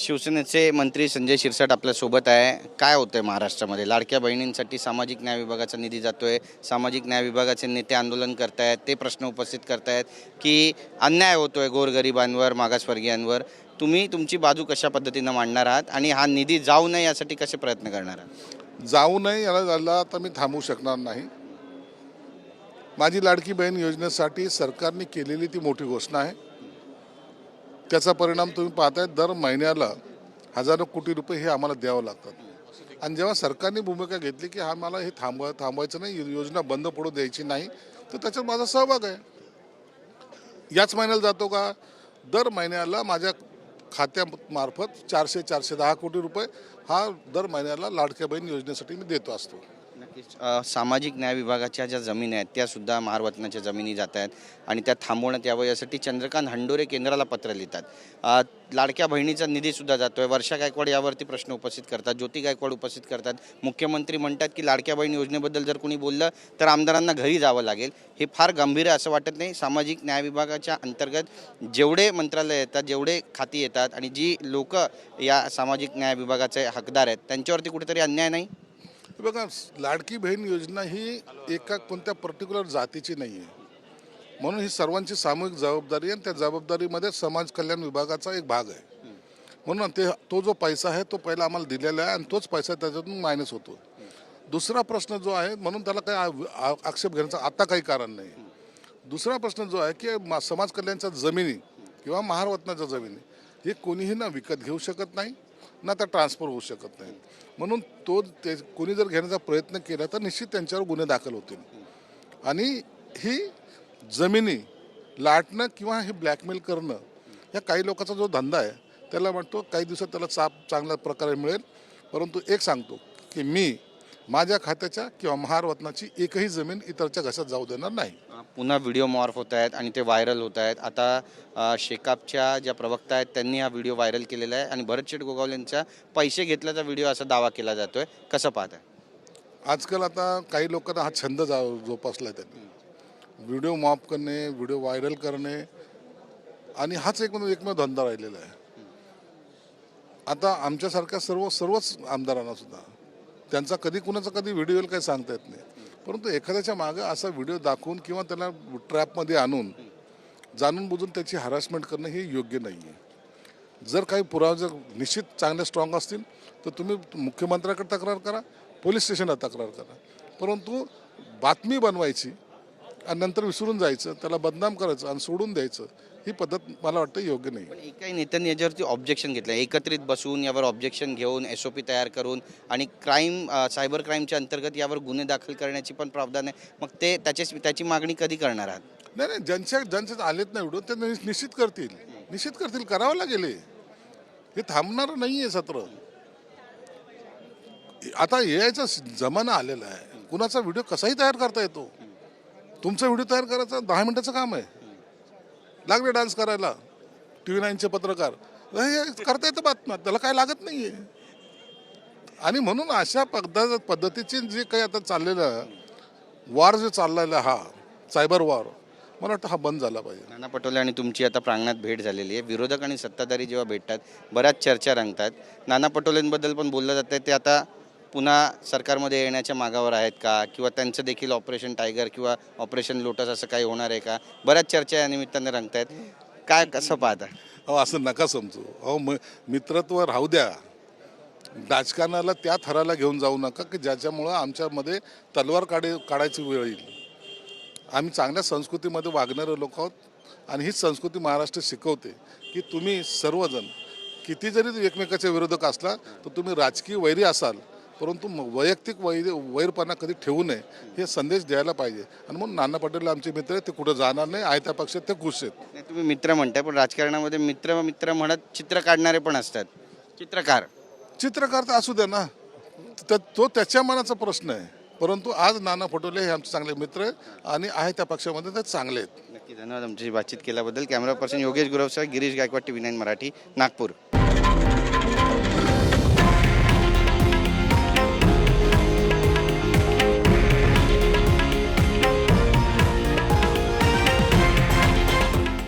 शिवसेनेचे मंत्री संजय शिरसाट आपल्यासोबत आहे. काय होतं आहे महाराष्ट्रामध्ये? लाडक्या बहिणींसाठी सामाजिक न्याय विभागाचा निधी जातोय. सामाजिक न्याय विभागाचे नेते आंदोलन करतायत. ते प्रश्न उपस्थित करतायत की अन्याय होतोय गोरगरिबांवर मागासवर्गीयांवर. तुम्ही तुमची बाजू कशा पद्धतीनं मांडणार आहात आणि हा निधी जाऊ नये यासाठी कसे प्रयत्न करणार आहात? जाऊ नये याला झाला तर मी थांबू शकणार नाही. माझी लाडकी बहीण योजनेसाठी सरकारने केलेली ती मोठी घोषणा आहे. त्याचा परिणाम तुम्ही पाहताय दर महिन्याला हजारो कोटी रुपये हे आम्हाला द्यावं लागतात. आणि जेव्हा सरकारने भूमिका घेतली की हा मला हे थांबवा थांबवायचं नाही योजना बंद पडू द्यायची नाही तर त्याच्यात माझा सहभाग आहे. याच महिन्याला जातो का? दर महिन्याला माझ्या खात्यामार्फत चारशे चारशे दहा कोटी रुपये हा दर महिन्याला लाडक्या बहीण योजनेसाठी मी देतो असतो. नक्कीच. सामाजिक न्याय विभागाच्या ज्या जमिनी आहेत त्या सुद्धा महारवतनाच्या जमिनी जात आहेत आणि त्या थांबवण्यात यावं यासाठी चंद्रकांत हंडोरे केंद्राला पत्र लिहितात. लाडक्या बहिणीचा निधी सुद्धा जातोय. वर्षा गायकवाड यावरती प्रश्न उपस्थित करतात. ज्योती गायकवाड उपस्थित करतात. मुख्यमंत्री म्हणतात की लाडक्या बहीण योजनेबद्दल जर कोणी बोललं तर आमदारांना घरी जावं लागेल. हे फार गंभीर आहे असं वाटत नाही. सामाजिक न्याय विभागाच्या अंतर्गत जेवढे मंत्रालय येतात जेवढे खाती येतात आणि जी लोक या सामाजिक न्याय विभागाचे हकदार आहेत त्यांच्यावरती कुठेतरी अन्याय नाही? बघा लाडकी बहीण योजना ही एका कोणत्या पर्टिक्युलर जातीची नाही आहे म्हणून ही सर्वांची सामूहिक जबाबदारी आहे आणि त्या जबाबदारीमध्ये समाज कल्याण विभागाचा एक भाग आहे. म्हणून ते तो जो पैसा आहे तो पहिला आम्हाला दिलेला आहे आणि तोच पैसा त्याच्यातून मायनस होतो. दुसरा प्रश्न जो आहे म्हणून त्याला काही आ- आक्षेप घेण्याचं आता काही कारण नाही. दुसरा प्रश्न जो आहे की मा- समाज कल्याणच्या जमिनी किंवा महारवतनाच्या जमिनी हे कोणीही ना विकत घेऊ शकत नाही. ना त्या ट्रान्सफर होऊ शकत नाही म्हणून तो ते कोणी जर घेण्याचा प्रयत्न केला तर निश्चित त्यांच्यावर गुन्हे दाखल होतील. आणि ही जमिनी लाटणं किंवा हे ब्लॅकमेल करणं या काही लोकांचा जो धंदा आहे त्याला म्हणतो काही दिवसात त्याला चाप चांगल्या प्रकारे मिळेल. परंतु एक सांगतो की मी माझ्या खात्याच्या किंवा महारवतनाची एकही जमीन इतरच्या घशात जाऊ देणार नाही. पुन्हा व्हिडिओ मॉर्फ होत आहेत आणि ते व्हायरल होत आहेत. आता शेकापच्या ज्या प्रवक्ता आहेत त्यांनी हा व्हिडिओ व्हायरल केलेला आहे आणि भरत शेठ गोगावलेंचा पैसे घेतल्याचा व्हिडिओ असा दावा केला जातोय. कसं पाहत आहे आजकाल आता काही लोकांना हा छंद जा जोपासला आहे त्यांनी. व्हिडिओ मॉप करणे व्हिडिओ व्हायरल करणे आणि हाच एक एकमेव धंदा राहिलेला आहे. आता आमच्यासारख्या सर्व सर्वच आमदारांना सुद्धा त्यांचा कधी कुणाचा कधी व्हिडिओ काही सांगता येत नाही. परंतु एखाद्याच्या मागं असा व्हिडिओ दाखवून किंवा त्याला ट्रॅपमध्ये आणून जाणून बुजून त्याची हॅरासमेंट करणं हे योग्य नाही आहे जर काही पुरावे जर निश्चित चांगले स्ट्रॉंग असतील तर तुम्ही मुख्यमंत्र्याकडे तक्रार करा पोलीस स्टेशनला तक्रार करा. परंतु बातमी बनवायची आणि नंतर विसरून जायचं त्याला बदनाम करायचं आणि सोडून द्यायचं ही पद्धत मला वाटतं योग्य नाही. पण एकाही नेत्यांनी याच्यावरती ऑब्जेक्शन घेतलं एकत्रित बसून यावर ऑब्जेक्शन घेऊन एस ओ पी तयार करून आणि क्राईम सायबर क्राईमच्या अंतर्गत यावर गुन्हे दाखल करण्याची पण प्रावधान आहे. मग ते त्याची त्याची मागणी कधी करणार आहात? नाही नाही ज्यांच्या ज्यांचे आलेत नाही व्हिडिओ ते निश्चित करतील. निश्चित करतील करावं लागेल हे. हे थांबणार नाही आहे सत्र. आता यायचा जमाना आलेला आहे. कुणाचा व्हिडिओ कसाही तयार करता येतो? तुमचा व्हिडिओ तयार करायचा दहा मिनिटाचं काम आहे. लागले डान्स करायला. टी व्ही नाईनचे पत्रकार. हे करता येतं बातम्या त्याला काय लागत नाही आहे आणि म्हणून अशा पद्धत पद्धतीचे जे काही आता चाललेलं वार जो चाललेला हा सायबर वार मला वाटतं हा बंद झाला पाहिजे. नाना पटोले आणि तुमची आता प्रांगणात भेट झालेली आहे. विरोधक आणि सत्ताधारी जेव्हा भेटतात बऱ्याच चर्चा रंगतात. नाना पटोलेंबद्दल पण बोललं जातं ते आता पुन्हा सरकारमध्ये येण्याच्या मागावर आहेत का? किंवा त्यांचं देखील ऑपरेशन टायगर किंवा ऑपरेशन लोटस असं काही होणार आहे का? बऱ्याच चर्चा या निमित्ताने रंगत आहेत. काय कसं पाहता? अहो असं नका समजू. अहो म मित्रत्व राहू द्या. राजकारणाला त्या थराला घेऊन जाऊ नका की ज्याच्यामुळं आमच्यामध्ये तलवार काढे काढायची वेळ येईल. आम्ही चांगल्या संस्कृतीमध्ये वागणारे लोक आहोत आणि हीच संस्कृती महाराष्ट्र शिकवते की तुम्ही सर्वजण किती जरी एकमेकाच्या विरोधक असला तर तुम्ही राजकीय वैरी असाल. परंतु वैयक्तिक वैर वैरपणा कधी ठेवू नये हे संदेश द्यायला पाहिजे. आणि म्हणून नाना पटेल आमचे मित्र आहेत ते कुठं जाणार नाही आहे त्या पक्षात ते खुश आहेत. नाही, तुम्ही मित्र म्हणताय पण राजकारणामध्ये मित्र मित्र म्हणत चित्र काढणारे पण असतात. चित्रकार. चित्रकार तर असू द्या ना. त- तो त्याच्या मनाचा प्रश्न आहे. परंतु आज नाना पटोले हे आमचे चांगले मित्र आहेत आणि आहे त्या पक्षामध्ये ते चांगले आहेत. नक्की धन्यवाद आमची बातचीत केल्याबद्दल. Camera person Yogesh गुरवसह Girish Gaikwad T V nine Marathi Nagpur.